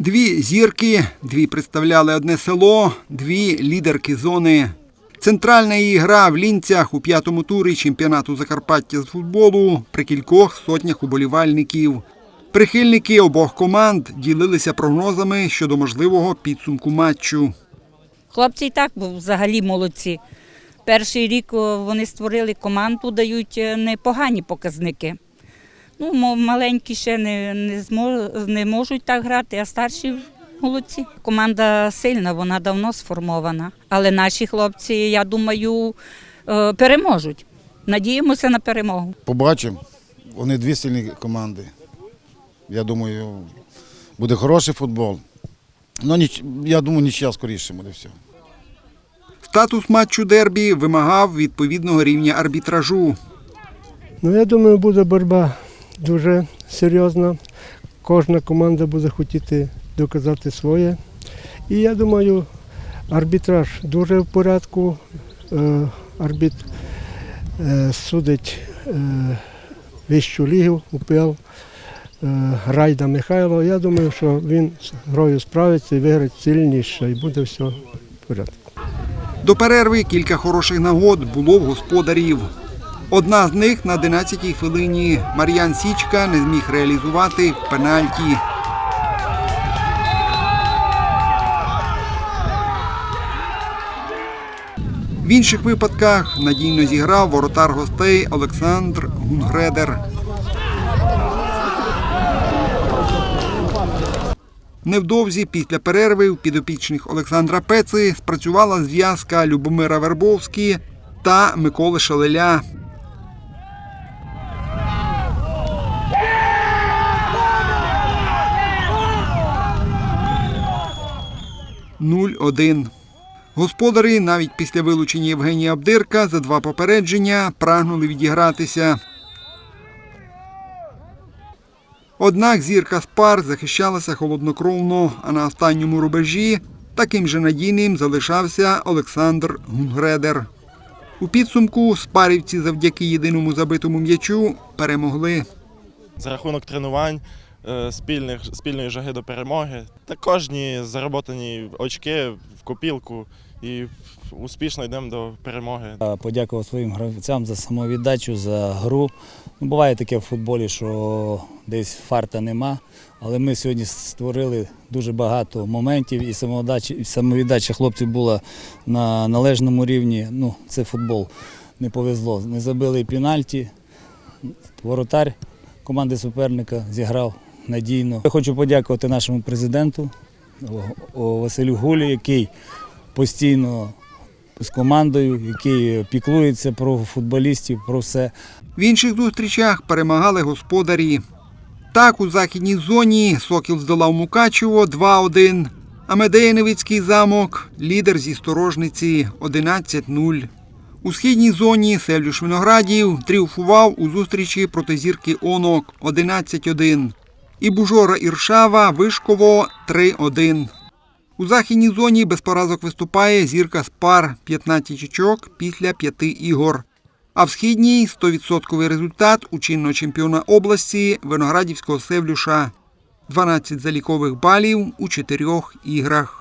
Дві зірки, дві представляли одне село, дві лідерки зони. Центральна її гра в лінцях у п'ятому турі чемпіонату Закарпаття з футболу при кількох сотнях уболівальників. Прихильники обох команд ділилися прогнозами щодо можливого підсумку матчу. Хлопці і так взагалі молодці. Перший рік вони створили команду, дають е, непогані показники. Ну, маленькі ще не, не, змо- не можуть так грати, а старші молодці. Команда сильна, вона давно сформована. Але наші хлопці, я думаю, е, переможуть. Надіємося на перемогу. Побачимо. Вони дві сильні команди. Я думаю, буде хороший футбол. Ну, ніч, я думаю, нічия скоріше буде все. Статус матчу дербі вимагав відповідного рівня арбітражу. Ну, я думаю, буде боротьба дуже серйозна. Кожна команда буде хотіти доказати своє. І я думаю, арбітраж дуже в порядку. Е, Арбіт е, судить е, вищу лігу УПЛ Райда Михайло. Я думаю, що він з грою справиться і виграє сильніше, і буде все в порядку. До перерви кілька хороших нагод було в господарів. Одна з них на 11-й хвилині Мар'ян Січка не зміг реалізувати пенальті. В інших випадках надійно зіграв воротар гостей Олександр Гунгредер. Невдовзі після перерви у підопічних Олександра Пеци спрацювала зв'язка Любомира Вербовські та Миколи Шалеля. Нуль-один. Господарі навіть після вилучення Євгенія Абдирка за два попередження прагнули відігратися. Однак зірка Спар захищалася холоднокровно, а на останньому рубежі таким же надійним залишався Олександр Гунгредер. У підсумку спарівці завдяки єдиному забитому м'ячу перемогли. за рахунок тренувань, спільних, спільної жаги до перемоги та кожні заработані очки в копілку і успішно йдемо до перемоги. Подякував своїм гравцям за самовіддачу, за гру. Ну, буває таке в футболі, що десь фарта нема, але ми сьогодні створили дуже багато моментів і самовіддача, і самовіддача хлопців була на належному рівні. Ну, це футбол. Не повезло. Не забили пенальті. Воротар команди суперника зіграв надійно. Я хочу подякувати нашому президенту Василю Гулі, який постійно з командою, який піклується про футболістів, про все. В інших зустрічах перемагали господарі. Так, у західній зоні Сокіл здолав Мукачево 2-1, а Медеяневицький замок лідер зі сторожниці 11-0. У східній зоні Севлюш Виноградів тріумфував у зустрічі проти зірки Онок 11-1. І Бужора Іршава Вишково 3-1. У західній зоні без поразок виступає зірка Спар 15 очок після п'яти ігор. А в східній 100% результат у чинного чемпіона області Виноградівського Севлюша 12 залікових балів у 4 іграх.